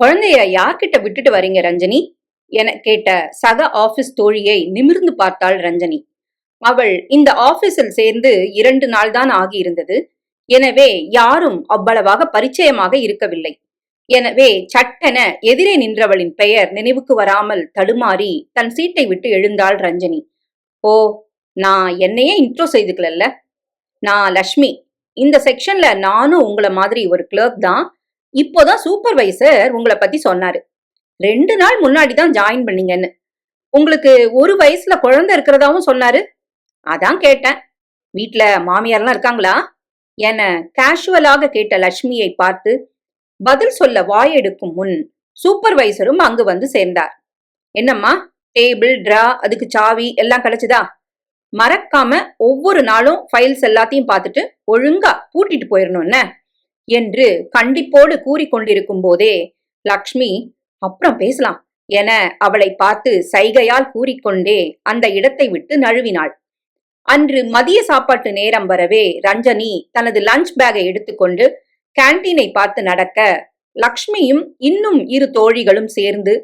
குழந்தைய யார்கிட்ட விட்டுட்டு வரீங்க ரஞ்சனி? என கேட்ட சக ஆபீஸ் தோழியை நிமிர்ந்து பார்த்தாள் ரஞ்சனி. அவள் இந்த ஆபீஸில் சேர்ந்து இரண்டு நாள் தான் ஆகியிருந்தது. எனவே யாரும் அவ்வளவாக பரிச்சயமாக இருக்கவில்லை. எனவே சட்டென எதிரே நின்றவளின் பெயர் நினைவுக்கு வராமல் தடுமாறி தன் சீட்டை விட்டு எழுந்தாள் ரஞ்சனி. ஓ நான் என்னையே இன்ட்ரோ செய்துக்கலல்ல? நான் லக்ஷ்மி. இந்த செக்ஷன்ல நானும் உங்களை மாதிரி ஒரு கிளர்க் தான். இப்போதான் சூப்பர்வைசர் உங்களை பத்தி சொன்னாரு. ரெண்டு நாள் முன்னாடி தான் ஜாயின் பண்ணீங்கன்னு. உங்களுக்கு ஒரு வயசுல குழந்தை இருக்கிறதாவும் சொன்னாரு. அதான் கேட்டேன். வீட்டுல மாமியார்லாம் இருக்காங்களா? என கேஷுவலாக கேட்ட லட்சுமியை பார்த்து பதில் சொல்ல வாயெடுக்கும் முன் சூப்பர்வைசரும் அங்கு வந்து சேர்ந்தார். என்னம்மா டேபிள் ட்ரா அதுக்கு சாவி எல்லாம் கிடைச்சதா? மறக்காம ஒவ்வொரு நாளும் ஃபைல்ஸ் எல்லாத்தையும் பார்த்துட்டு ஒழுங்கா பூட்டிட்டு போயிடணும் என்ன? என்று கண்டிப்போடு கூறிக்கொண்டிருக்கும் போதே லக்ஷ்மி அப்புறம் பேசலாம் என அவளை பார்த்து சைகையால் கூறிக்கொண்டே அந்த இடத்தை விட்டு நழுவினாள். அன்று மதிய சாப்பாட்டு நேரம் வரவே ரஞ்சனி தனது லஞ்ச் பேக்கை எடுத்துக்கொண்டு கேண்டீனை பார்த்து நடக்க லக்ஷ்மியும் இன்னும் இரு தோழிகளும் சேர்ந்து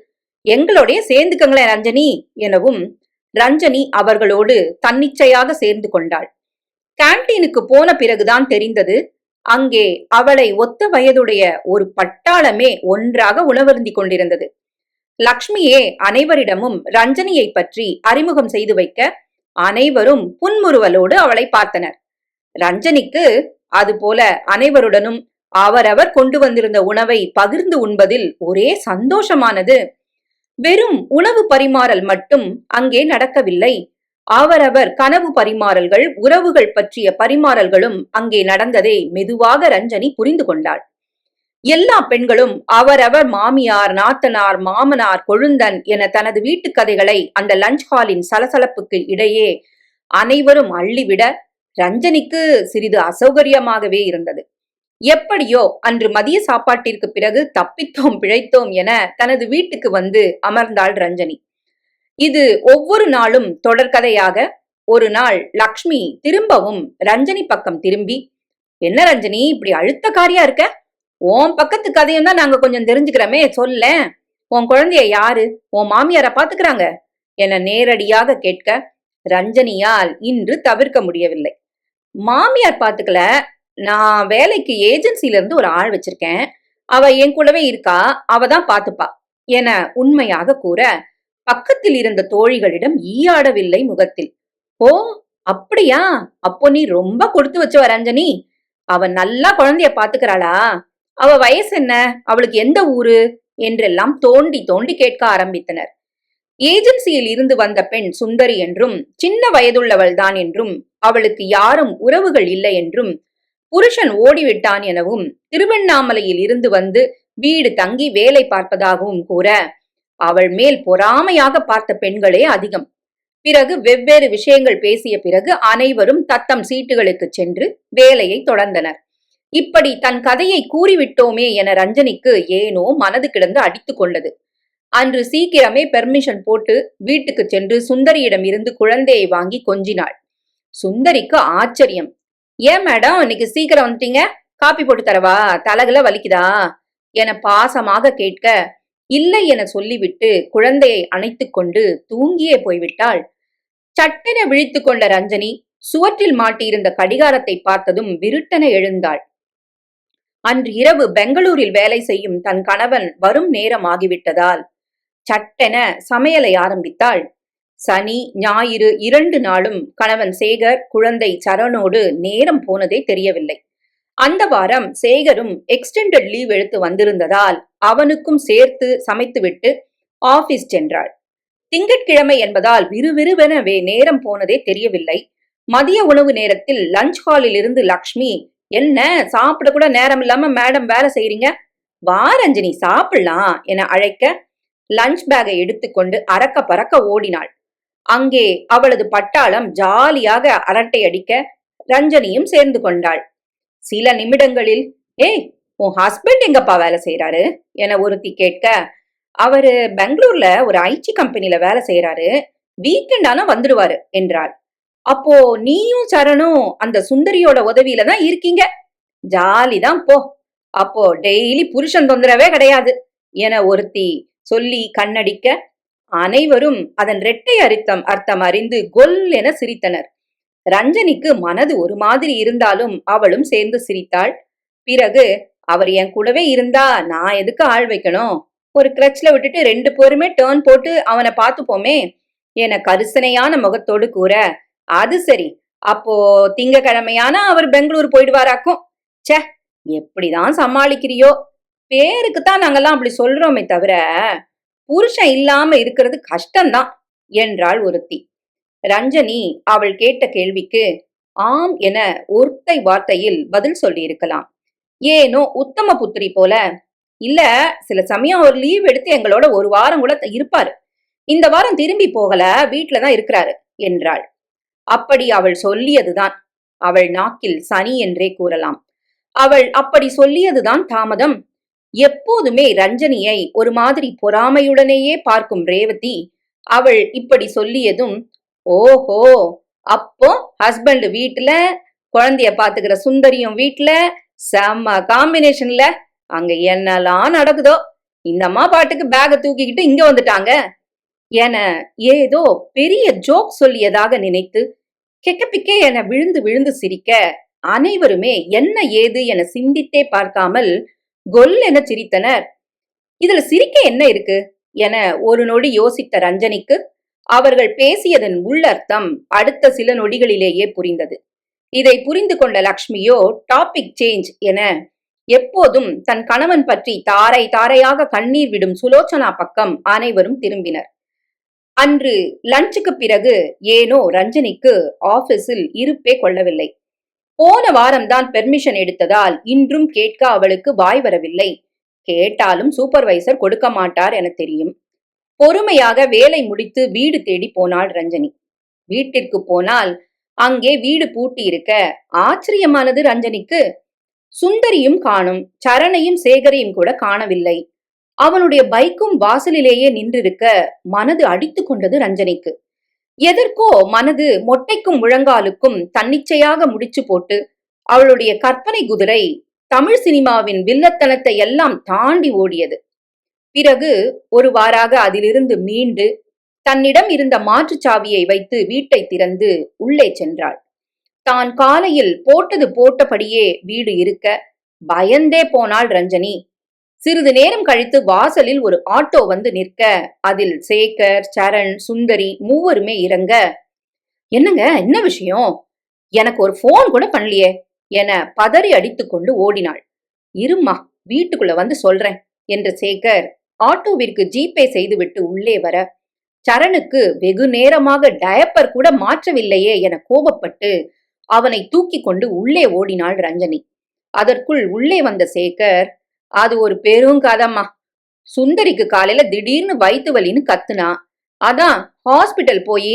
எங்களோடைய சேர்ந்துக்கங்களேன் ரஞ்சனி எனவும் ரஞ்சனி அவர்களோடு தன்னிச்சையாக சேர்ந்து கொண்டாள். கேண்டீனுக்கு போன பிறகுதான் தெரிந்தது அங்கே அவளை ஒத்த வயதுடைய ஒரு பட்டாளமே ஒன்றாக உணவருந்தி கொண்டிருந்தது. லக்ஷ்மியே அனைவரிடமும் ரஞ்சனியை பற்றி அறிமுகம் செய்து வைக்க அனைவரும் புன்முறுவலோடு அவளை பார்த்தனர். ரஞ்சனிக்கு அதுபோல அனைவருடனும் அவரவர் கொண்டு வந்திருந்த உணவை பகிர்ந்து உண்பதில் ஒரே சந்தோஷமானது. வெறும் உணவு பரிமாறல் மட்டும் அங்கே நடக்கவில்லை. அவரவர் கனவு பரிமாறல்கள் உறவுகள் பற்றிய பரிமாறல்களும் அங்கே நடந்ததை மெதுவாக ரஞ்சனி புரிந்து கொண்டாள். எல்லா பெண்களும் அவரவர் மாமியார் நாத்தனார் மாமனார் கொழுந்தன் என தனது வீட்டு கதைகளை அந்த லஞ்ச் ஹாலின் சலசலப்புக்கு இடையே அனைவரும் அள்ளிவிட ரஞ்சனிக்கு சிறிது அசௌகரியமாகவே இருந்தது. எப்படியோ அன்று மதிய சாப்பாட்டிற்கு பிறகு தப்பித்தோம் பிழைத்தோம் என தனது வீட்டுக்கு வந்து அமர்ந்தாள் ரஞ்சனி. இது ஒவ்வொரு நாளும் தொடர்கதையாக ஒரு நாள் லக்ஷ்மி திரும்பவும் ரஞ்சனி பக்கம் திரும்பி என்ன ரஞ்சனி இப்படி அழுத்த காரியா இருக்க? உன் பக்கத்து கதையும் தான் நாங்க கொஞ்சம் தெரிஞ்சுக்கிறோமே சொல்ல. உன் குழந்தைய யாரு? உன் மாமியார பாத்துக்கிறாங்க? என நேரடியாக கேட்க ரஞ்சனியால் இன்று தவிர்க்க முடியவில்லை. மாமியார் பாத்துக்கல. நான் வேலைக்கு ஏஜென்சில இருந்து ஒரு ஆள் வச்சிருக்கேன். அவ என் கூடவே இருக்கா. அவ தான் பாத்துப்பா என உண்மையாக கூற பக்கத்தில் இருந்த தோழிகளிடம் ஈயாடவில்லை முகத்தில். ஓ அப்படியா? அப்போ நீ ரொம்ப கொடுத்து வச்சு வரஞ்சனி அவ நல்லா குழந்தைய பாத்துக்கிறாளா? அவ வயசு என்ன? அவளுக்கு எந்த ஊரு? என்றெல்லாம் தோண்டி தோண்டி கேட்க ஆரம்பித்தனர். ஏஜென்சியில் இருந்து வந்த பெண் சுந்தரி என்றும் சின்ன வயதுள்ளவள் தான் என்றும் அவளுக்கு யாரும் உறவுகள் இல்லை என்றும் புருஷன் ஓடிவிட்டான் எனவும் திருவண்ணாமலையில் இருந்து வந்து வீடு தங்கி வேலை பார்ப்பதாகவும் கூற அவள் மேல் பொறாமையாக பார்த்த பெண்களே அதிகம். பிறகு வெவ்வேறு விஷயங்கள் பேசிய பிறகு அனைவரும் தத்தம் சீட்டுகளுக்கு சென்று வேலையை தொடர்ந்தனர். இப்படி தன் கதையை கூறிவிட்டோமே என ரஞ்சனிக்கு ஏனோ மனது கிடந்து அடித்துக் கொண்டது. அன்று சீக்கிரமே பெர்மிஷன் போட்டு வீட்டுக்கு சென்று சுந்தரியிடம் இருந்து குழந்தையை வாங்கி கொஞ்சினாள். சுந்தரிக்கு ஆச்சரியம். ஏன் மேடம் இன்னைக்கு சீக்கிரம் வந்துட்டீங்க? காப்பி போட்டு தரவா? தலகுல வலிக்குதா? என பாசமாக கேட்க இல்லை என சொல்லிவிட்டு குழந்தையை அணைத்துக் கொண்டு தூங்கியே போய்விட்டாள். சட்டென விழித்து கொண்ட ரஞ்சனி சுவற்றில் மாட்டியிருந்த கடிகாரத்தை பார்த்ததும் விருட்டென எழுந்தாள். அன்று இரவு பெங்களூரில் வேலை செய்யும் தன் கணவன் வரும் நேரம் ஆகிவிட்டதால் சட்டென சமையலை ஆரம்பித்தாள். சனி ஞாயிறு இரண்டு நாளும் கணவன் சேகர் குழந்தை சரணோடு நேரம் போனதே தெரியவில்லை. அந்த வாரம் சேகரும் எக்ஸ்டெண்டட் லீவ் எடுத்து வந்திருந்ததால் அவனுக்கும் சேர்த்து சமைத்துவிட்டு ஆபீஸ் சென்றாள். திங்கட்கிழமை என்பதால் விறுவிறுவெனவே நேரம் போனதே தெரியவில்லை. மதிய உணவு நேரத்தில் லஞ்ச் ஹாலில் இருந்து லக்ஷ்மி என்ன சாப்பிட கூட நேரம் இல்லாம மேடம் வேலை செய்யறீங்க வா ரஞ்சினி சாப்பிடலாம் என அழைக்க லஞ்ச் பேக்கை எடுத்துக்கொண்டு அறக்க பறக்க ஓடினாள். அங்கே அவளது பட்டாளம் ஜாலியாக அரட்டை அடிக்க ரஞ்சனியும் சேர்ந்து கொண்டாள். சில நிமிடங்களில் ஏய் உன் ஹஸ்பண்ட் எங்கப்பா வேலை செய்யறாரு என ஒருத்தி கேட்க அவரு பெங்களூர்ல ஒரு ஐடி கம்பெனில வேலை செய்யறாரு வீக்கெண்ட் ஆனா வந்துடுவாரு என்றார் அப்போ நீயும் சரணும் அந்த சுந்தரியோட உதவியில தான் இருக்கீங்க. ஜாலி தான் போ. அப்போ டெய்லி புருஷன் தொந்தரவே கிடையாது என ஒருத்தி சொல்லி கண்ணடிக்க அனைவரும் அதன் இரட்டை அரித்தம் அர்த்தம் அறிந்து கொல் என சிரித்தனர். ரஞ்சனிக்கு மனது ஒரு மாதிரி இருந்தாலும் அவளும் சேர்ந்து சிரித்தாள். பிறகு அவர் என் கூடவே இருந்தா நான் எதுக்கு ஆள் வைக்கணும்? ஒரு கிரச்ல விட்டுட்டு ரெண்டு பேருமே டேர்ன் போட்டு அவனை பார்த்துப்போமே. என கரிசனையான முகத்தோடு கூற அது சரி. அப்போ திங்கக்கிழமையானா அவர் பெங்களூர் போயிடுவாராக்கும்? ச்சே எப்படிதான் சமாளிக்கிறியோ? பேருக்கு தான் நாங்கெல்லாம் அப்படி சொல்றோமே தவிர புருஷன் இல்லாம இருக்கிறது கஷ்டம்தான் என்றாள் ஒருத்தி. ரஞ்சனி அவள் கேட்ட கேள்விக்கு ஆம் என ஒருத்தை வார்த்தையில் பதில் சொல்லியிருக்கலாம். ஏனோ உத்தம புத்திரி போல. இல்ல சில சமயம் அவர் லீவ் எடுத்து எங்களோட ஒரு வாரம் கூட இருப்பாரு. இந்த வாரம் திரும்பி போகல வீட்ல தான் இருக்கிறாரு என்றாள். அப்படி அவள் சொல்லியதுதான். அவள் நாக்கில் சனி என்றே கூறலாம். அவள் அப்படி சொல்லியதுதான் தாமதம். எப்போதுமே ரஞ்சனியை ஒரு மாதிரி பொறாமையுடனேயே பார்க்கும் ரேவதி அவள் இப்படி சொல்லியதும் ஓஹோ அப்போ ஹஸ்பண்ட் வீட்டுல குழந்தைய பாத்துக்கிற சுந்தரியும் வீட்டுல செம்ம காம்பினேஷன்ல அங்க என்னெல்லாம் நடக்குதோ இந்தம்மா பாட்டுக்கு பேக தூக்கிக்கிட்டு இங்க வந்துட்டாங்க. என ஏதோ பெரிய ஜோக் சொல்லியதாக நினைத்து கெக்கப்பிக்கே என விழுந்து விழுந்து சிரிக்க அனைவருமே என்ன ஏது என சிந்தித்தே பார்க்காமல் கொல் என சிரித்தனர். இதுல சிரிக்க என்ன இருக்கு? என ஒரு நொடி யோசித்த ரஞ்சனிக்கு அவர்கள் பேசியதன் உள்ளர்த்தம் அடுத்த சில நொடிகளிலேயே புரிந்தது. இதை புரிந்து கொண்ட லக்ஷ்மியோ டாபிக் சேஞ்ச் என எப்போதும் தன் கணவன் பற்றி தாரை தாரையாக கண்ணீர் விடும் சுலோச்சனா பக்கம் அனைவரும் திரும்பினர். அன்று லஞ்சுக்கு பிறகு ஏனோ ரஞ்சனிக்கு ஆபீஸில் இருப்பே கொள்ளவில்லை. போன வாரம்தான் பெர்மிஷன் எடுத்ததால் இன்றும் கேட்க அவளுக்கு வாய் வரவில்லை. கேட்டாலும் சூப்பர்வைசர் கொடுக்க மாட்டார் என தெரியும். பொறுமையாக வேலை முடித்து வீடு தேடி போனாள் ரஞ்சனி. வீட்டிற்கு போனால் அங்கே வீடு பூட்டி இருக்க ஆச்சரியமானது ரஞ்சனிக்கு. சுந்தரியும் காணும் சரணையும் சேகரையும் கூட காணவில்லை. அவனுடைய பைக்கும் வாசலிலேயே நின்றிருக்க மனது அடித்து கொண்டது ரஞ்சனிக்கு. எதற்கோ மனது மொட்டைக்கும் முழங்காலுக்கும் தன்னிச்சையாக முடிச்சு போட்டு அவளுடைய கற்பனை குதிரை தமிழ் சினிமாவின் வில்லத்தனத்தை எல்லாம் தாண்டி ஓடியது. பிறகு ஒரு வாராக அதிலிருந்து மீண்டு தன்னிடம் இருந்த மாற்றுச் சாவியை வைத்து வீட்டை திறந்து உள்ளே சென்றாள். தான் காலையில் போட்டது போட்டபடியே வீடு இருக்க பயந்தே போனாள் ரஞ்சனி. சிறிது நேரம் கழித்து வாசலில் ஒரு ஆட்டோ வந்து நிற்க அதில் சேகர் சரண் சுந்தரி மூவருமே இறங்க என்னங்க என்ன விஷயம்? எனக்கு ஒரு போன் கூட பண்ணலையே என பதறி அடித்துக்கொண்டு ஓடினாள். இருமா வீட்டுக்குள்ள வந்து சொல்றேன் என்று சேகர் ஆட்டோவிற்கு ஜிபே செய்துவிட்டு உள்ளே வர சரணுக்கு வெகு நேரமாக டயப்பர் கூட மாற்றவில்லையே என கோபப்பட்டு அவனை தூக்கி கொண்டு உள்ளே ஓடினாள் ரஞ்சனி. அதற்குள் உள்ளே வந்த சேகர் அது ஒரு பெரும் கதம்மா. சுந்தரிக்கு காலையில திடீர்னு வயிற்று வலின்னு கத்துனா. அதான் ஹாஸ்பிட்டல் போய்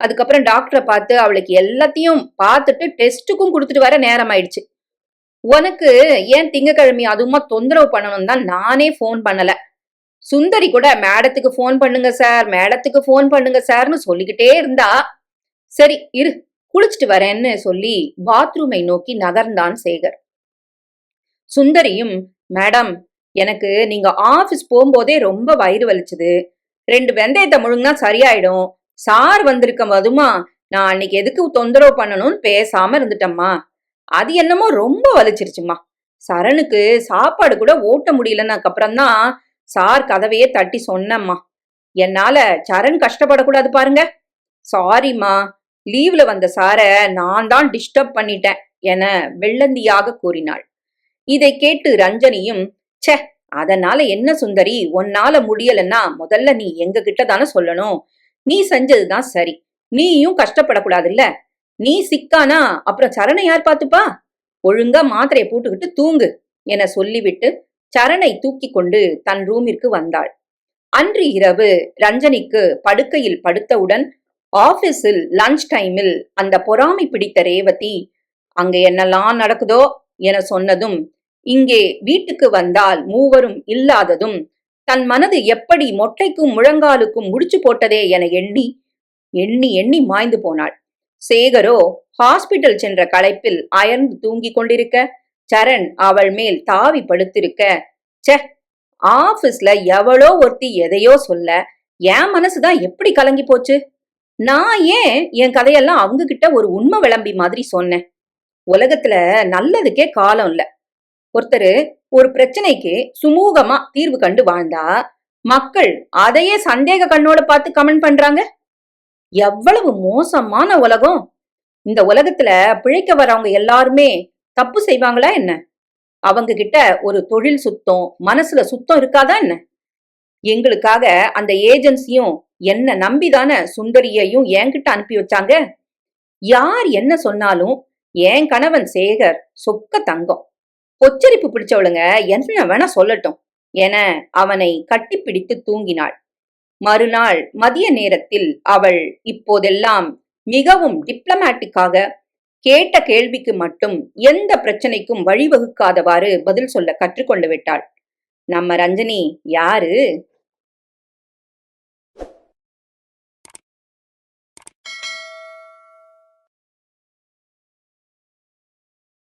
அதுக்கப்புறம் டாக்டரை பார்த்து அவளுக்கு எல்லாத்தையும் பார்த்துட்டு டெஸ்ட்டுக்கும் கொடுத்துட்டு வர நேரம் ஆயிடுச்சு உனக்கு ஏன் திங்கக்கிழமை அதுமா தொந்தரவு பண்ணணும் தான் நானே ஃபோன் பண்ணல. சுந்தரி கூட மேடத்துக்கு ஃபோன் பண்ணுங்க சார் மேடத்துக்கு ஃபோன் பண்ணுங்க சார்னு சொல்லிக்கிட்டே இருந்தா சரி இரு. குளிச்சுட்டு வரேன்னு சொல்லி பாத்ரூமை நோக்கி நகர்ந்தான் சேகர். சுந்தரியும் மேடம் எனக்கு நீங்க ஆபீஸ் போகும்போதே ரொம்ப வயிறு வலிச்சுது. ரெண்டு வெந்தயத்தை முழுங்கினா சரியாயிடும். சார் வந்திருக்க மதுமா. நான் அன்னைக்கு எதுக்கு தொந்தரவு பண்ணணும்னு பேசாம இருந்துட்டம்மா. அது என்னமோ ரொம்ப வலிச்சிருச்சுமா. சரணுக்கு சாப்பாடு கூட ஓட்ட முடியலன்னு தான் சார் கதவையே தட்டி சொன்னம்மா. என்னால சரண் கஷ்டப்படக்கூடாது பாருங்க. சாரிம்மா லீவ்ல வந்த சார நான் தான் டிஸ்டர்ப் பண்ணிட்டேன் என வெள்ளந்தியாக கூறினாள். இதை கேட்டு ரஞ்சனியும் ச்சே அதனால என்ன சுந்தரி? உன்னால முடியலன்னா முதல்ல நீ எங்க கிட்ட தானே சொல்லணும். நீ செஞ்சதுதான் சரி. நீயும் கஷ்டப்படக்கூடாது இல்ல நீ சிக்கானா? அப்புறம் சரணை யார் பார்த்துப்பா? ஒழுங்கா மாத்திரையை போட்டுக்கிட்டு தூங்கு என சொல்லிவிட்டு சரணை தூக்கி கொண்டு தன் ரூமிற்கு வந்தாள். அன்று இரவு ரஞ்சனிக்கு படுக்கையில் படுத்தவுடன் ஆபீஸில் லஞ்ச் டைமில் அந்த பொறாமை பிடித்த ரேவதி அங்க என்னெல்லாம் நடக்குதோ? என சொன்னதும் இங்கே வீட்டுக்கு வந்தால் மூவரும் இல்லாததும் தன் மனது எப்படி மொட்டைக்கும் முழங்காலுக்கும் முடிச்சு போட்டதே? என எண்ணி எண்ணி எண்ணி மாய்ந்து போனாள். சேகரோ ஹாஸ்பிட்டல் சென்ற களைப்பில் அயர்ந்து தூங்கிக் கொண்டிருக்க? சரண் அவள் மேல் தாவி படுத்திருக்க ச்சே ஆபீஸ்ல எவளோ ஒருத்தி எதையோ சொல்ல என் மனசுதான் எப்படி கலங்கி போச்சு? நான் ஏன் என் கதையெல்லாம் அவங்க கிட்ட ஒரு உண்மை விளம்பி மாதிரி சொன்னேன்? உலகத்துல நல்லதுக்கே காலம் இல்ல. ஒருத்தர் ஒரு பிரச்சனைக்கு சுமூகமா தீர்வு கண்டு வாழ்ந்தா மக்கள் அதையே சந்தேக கண்ணோட பார்த்து கமெண்ட் பண்றாங்க? எவ்வளவு மோசமான உலகம்! இந்த உலகத்துல பிழைக்க வரவங்க எல்லாருமே தப்பு செய்வாங்களா என்ன? அவங்க கிட்ட ஒரு தொழில் சுத்தம் மனசுல சுத்தம் இருக்காதா என்ன? எங்களுக்காக அந்த ஏஜென்சியும் என்ன நம்பிதான சுந்தரியையும் என்கிட்ட அனுப்பி வச்சாங்க? யார் என்ன சொன்னாலும் என் கணவன் சேகர் சொக்க தங்கம். பொச்சரிப்பு பிடிச்சவளுங்க என்ன வேணா சொல்லட்டும் என அவனை கட்டிப்பிடித்து தூங்கினாள். மறுநாள் மதிய நேரத்தில் அவள் இப்போதெல்லாம் மிகவும் டிப்ளமேட்டிக்காக கேட்ட கேள்விக்கு மட்டும் எந்த பிரச்சனைக்கும் வழிவகுக்காதவாறு பதில் சொல்ல கற்றுக்கொண்டு விட்டாள். நம்ம ரஞ்சனி யாரு?